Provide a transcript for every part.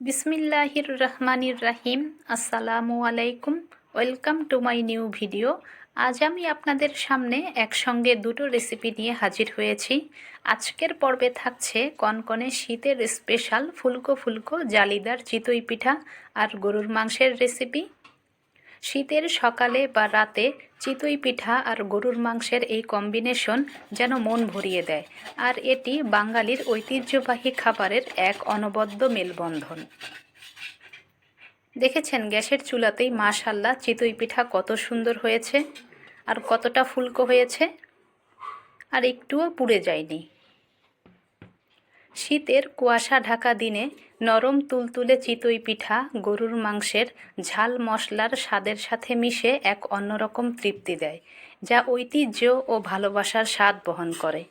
বিসমিল্লাহির রহমানির রাহিম। আসসালামু আলাইকুম। Welcome to my new video. আজ আমি আপনাদের সামনে একসঙ্গে দুটো রেসিপি নিয়ে হাজির হয়েছি। আজকের পর্বে থাকছে কনকনে শীতের স্পেশাল ফুলকো ফুলকো জালিদার চিতই পিঠা আর গরুর মাংসের রেসিপি। শীতের সকালে বা রাতে চিতই পিঠা আর গরুর মাংসের এই কম্বিনেশন যেন মন ভরিয়ে দেয়। আর এটি বাঙালির ঐতিহ্যবাহী খাবারের এক অনবদ্য মেলবন্ধন। দেখেছেন গ্যাসের চুলাতেই মাশাল্লাহ চিতই পিঠা কত সুন্দর হয়েছে? আর কতটা ফুলকো হয়েছে? আর একটুও পুড়ে যায়নি। শীতের কুয়াশা ঢাকা দিনে নরম তুলতুলে চিতই পিঠা, গরুর মাংসের ঝাল মশলার স্বাদের সাথে মিশে এক অন্যরকম তৃপ্তি দেয়, যা ঐতিহ্য ও ভালোবাসার স্বাদ বহন করে।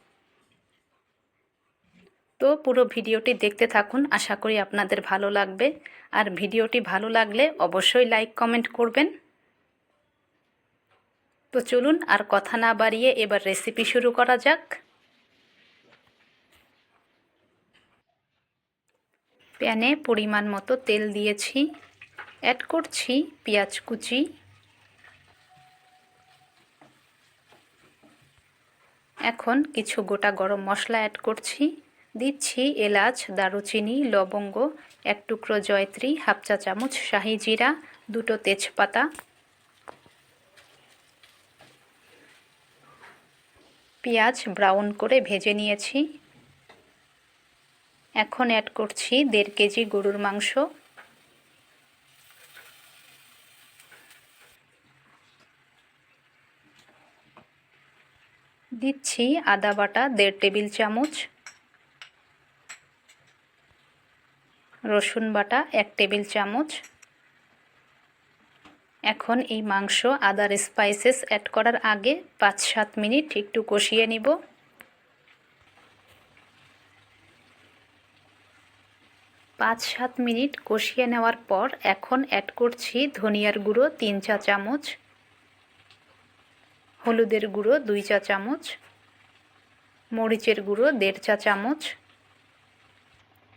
তো পুরো ভিডিওটি দেখতে থাকুন, আশা করি আপনাদের ভালো লাগবে। আর ভিডিওটি ভালো লাগলে অবশ্যই লাইক, কমেন্ট করবেন। তো চলুন আর কথা না বাড়িয়ে এবার রেসিপি শুরু করা যাক। প্যানে পরিমাণ মতো তেল দিয়েছি। অ্যাড করছি পেঁয়াজ কুচি। এখন কিছু গোটা গরম মশলা অ্যাড করছি। দিচ্ছি এলাচ, দারুচিনি, লবঙ্গ, এক টুকরো জয়ত্রী, হাফ চা চামচ শাহি জিরা, দুটো তেজপাতা। পেঁয়াজ ব্রাউন করে ভেজে নিয়েছি। এখন অ্যাড করছি দেড় কেজি গরুর মাংস। দিচ্ছি আদা বাটা দেড় টেবিল চামচ। রসুন বাটা এক টেবিল চামচ। এখন এই মাংস আদার স্পাইসেস অ্যাড করার আগে পাঁচ সাত মিনিট একটু কষিয়ে নিব। পাঁচ সাত মিনিট কষিয়ে নেওয়ার পর এখন অ্যাড করছি ধনিয়ার গুঁড়ো তিন চা চামচ, হলুদের গুঁড়ো দুই চা চামচ, মরিচের গুঁড়ো দেড় চা চামচ,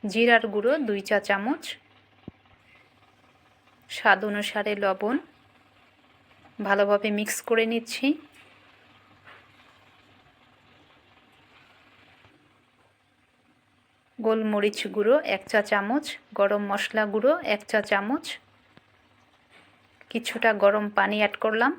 জিরার গুঁড়ো দুই চা চামচ, স্বাদ অনুসারে লবণ ভালোভাবে মিক্স করে নিচ্ছি। গোলমরিচ গুঁড়ো, এক চা চামচ, গরম মশলা গুঁড়ো, এক চা চামচ। কিছুটা গরম পানি অ্যাড করলাম।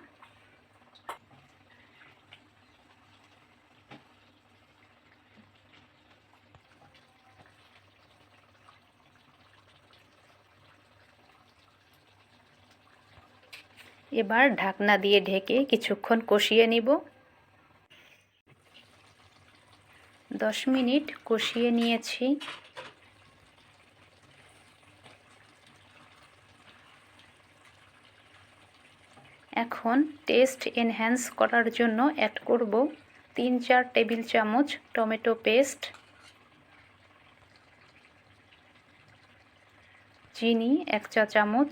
এবার ঢাকনা দিয়ে ঢেকে কিছুক্ষণ কষিয়ে নিব। দশ মিনিট কষিয়ে নিয়েছি। এখন টেস্ট এনহ্যান্স করার জন্য অ্যাড করব তিন চার টেবিল চামচ টমেটো পেস্ট, চিনি এক চা চামচ,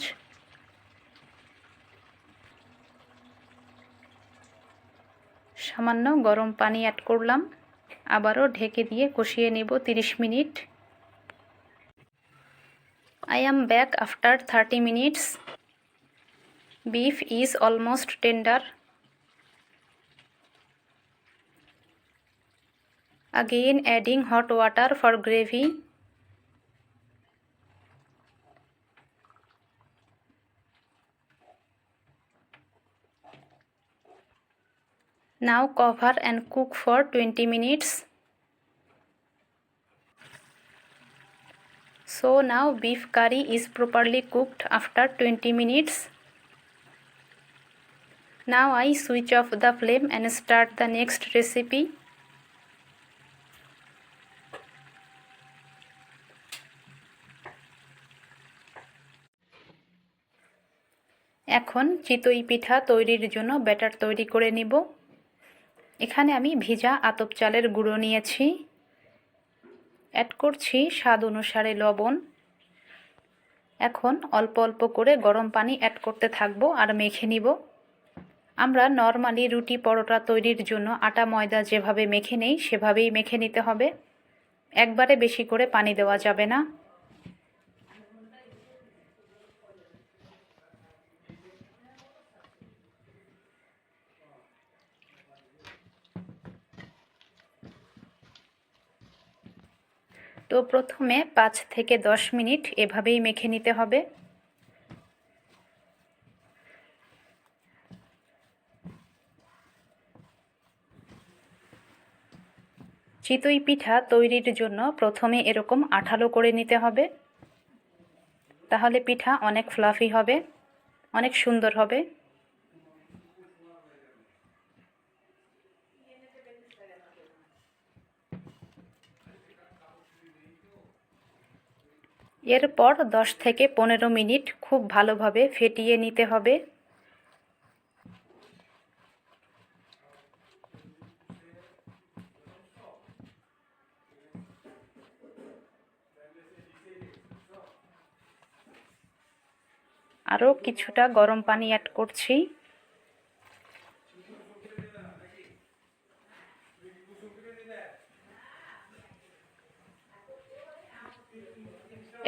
সামান্য গরম পানি অ্যাড করলাম। আবারও ঢেকে দিয়ে কষিয়ে নেব তিরিশ minute. I am back after thirty minutes beef is almost tender again adding hot water for gravy. Now cover and cook for 20 minutes. So now beef curry is properly cooked after 20 minutes. Now I switch off the flame and start the next recipe. এখন চিতই পিঠা তৈরির জন্য batter তৈরি করে নিব এখানে আমি ভিজা আতপ চালের গুঁড়ো নিয়েছি। অ্যাড করছি স্বাদ অনুসারে লবণ। এখন অল্প অল্প করে গরম পানি অ্যাড করতে থাকব আর মেখে নিব। আমরা নর্মালি রুটি পরোটা তৈরির জন্য আটা ময়দা যেভাবে মেখে নেই সেভাবেই মেখে নিতে হবে। একবারে বেশি করে পানি দেওয়া যাবে না। তো প্রথমে পাঁচ থেকে দশ মিনিট এভাবেই মেখে নিতে হবে। চিতই পিঠা তৈরির জন্য প্রথমে এরকম আঠালো করে নিতে হবে। তাহলে পিঠা অনেক ফ্লাফি হবে, অনেক সুন্দর হবে। এরপর দশ থেকে পনেরো মিনিট খুব ভালোভাবে ফেটিয়ে নিতে হবে। আরও কিছুটা গরম পানি অ্যাড করছি।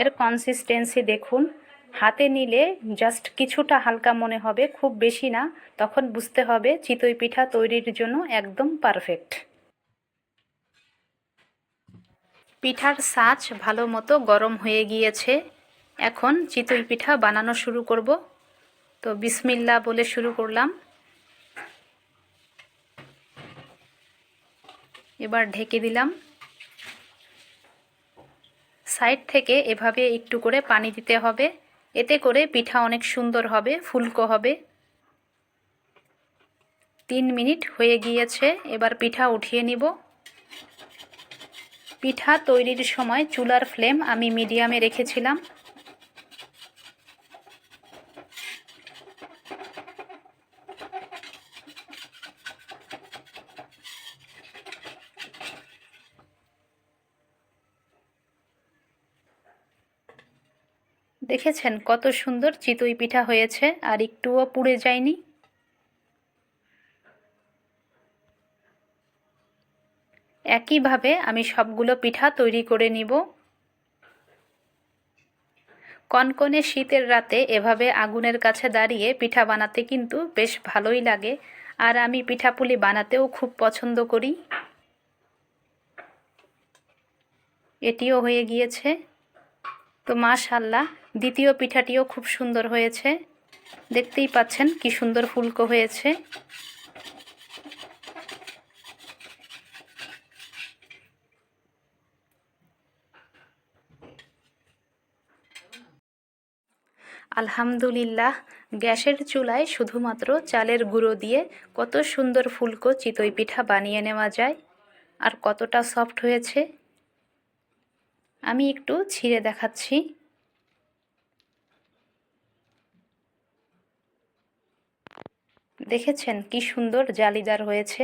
এর কনসিস্টেন্সি দেখুন। হাতে নিলে জাস্ট কিছুটা হালকা মনে হবে, খুব বেশি না। তখন বুঝতে হবে চিতই পিঠা তৈরির জন্য একদম পারফেক্ট পিঠার সাজ ভালো মতো গরম হয়ে গিয়েছে। এখন চিতই পিঠা বানানো শুরু করব। তো বিসমিল্লা বলে শুরু করলাম। এবার ঢেকে দিলাম। সাইড থেকে এভাবে একটু করে পানি দিতে হবে। এতে করে পিঠা অনেক সুন্দর হবে, ফুলকো হবে। তিন মিনিট হয়ে গিয়েছে, এবার পিঠা উঠিয়ে নিব। পিঠা তৈরির সময় চুলার ফ্লেম আমি মিডিয়ামে রেখেছিলাম। দেখেছেন কত সুন্দর চিতই পিঠা হয়েছে, আর একটুও পুড়ে যায়নি? একইভাবে আমি সবগুলো পিঠা তৈরি করে নিব। কনকনে শীতের রাতে এভাবে আগুনের কাছে দাঁড়িয়ে পিঠা বানাতে কিন্তু বেশ ভালোই লাগে, আর আমি পিঠাপুলি বানাতেও খুব পছন্দ করি। এটিও হয়ে গিয়েছে। তো মাশাল্লাহ দ্বিতীয় পিঠাটিও খুব সুন্দর হয়েছে। দেখতেই পাচ্ছেন কি সুন্দর ফুলকো হয়েছে। আলহামদুলিল্লাহ, গ্যাসের চুলায় শুধুমাত্র চালের গুঁড়ো দিয়ে কত সুন্দর ফুলকো চিতই পিঠা বানিয়ে নেওয়া যায়। আর কতটা সফট হয়েছে। আমি একটু ছিঁড়ে দেখাচ্ছি। দেখেছেন কি সুন্দর জালিদার হয়েছে?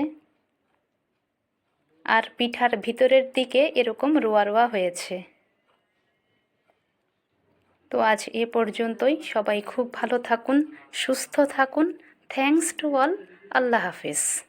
আর পিঠার ভিতরের দিকে এরকম রোয়া রোয়া হয়েছে। তো আজ এ পর্যন্তই। সবাই খুব ভালো থাকুন, সুস্থ থাকুন। থ্যাংকস টু অল আল্লাহ হাফিজ।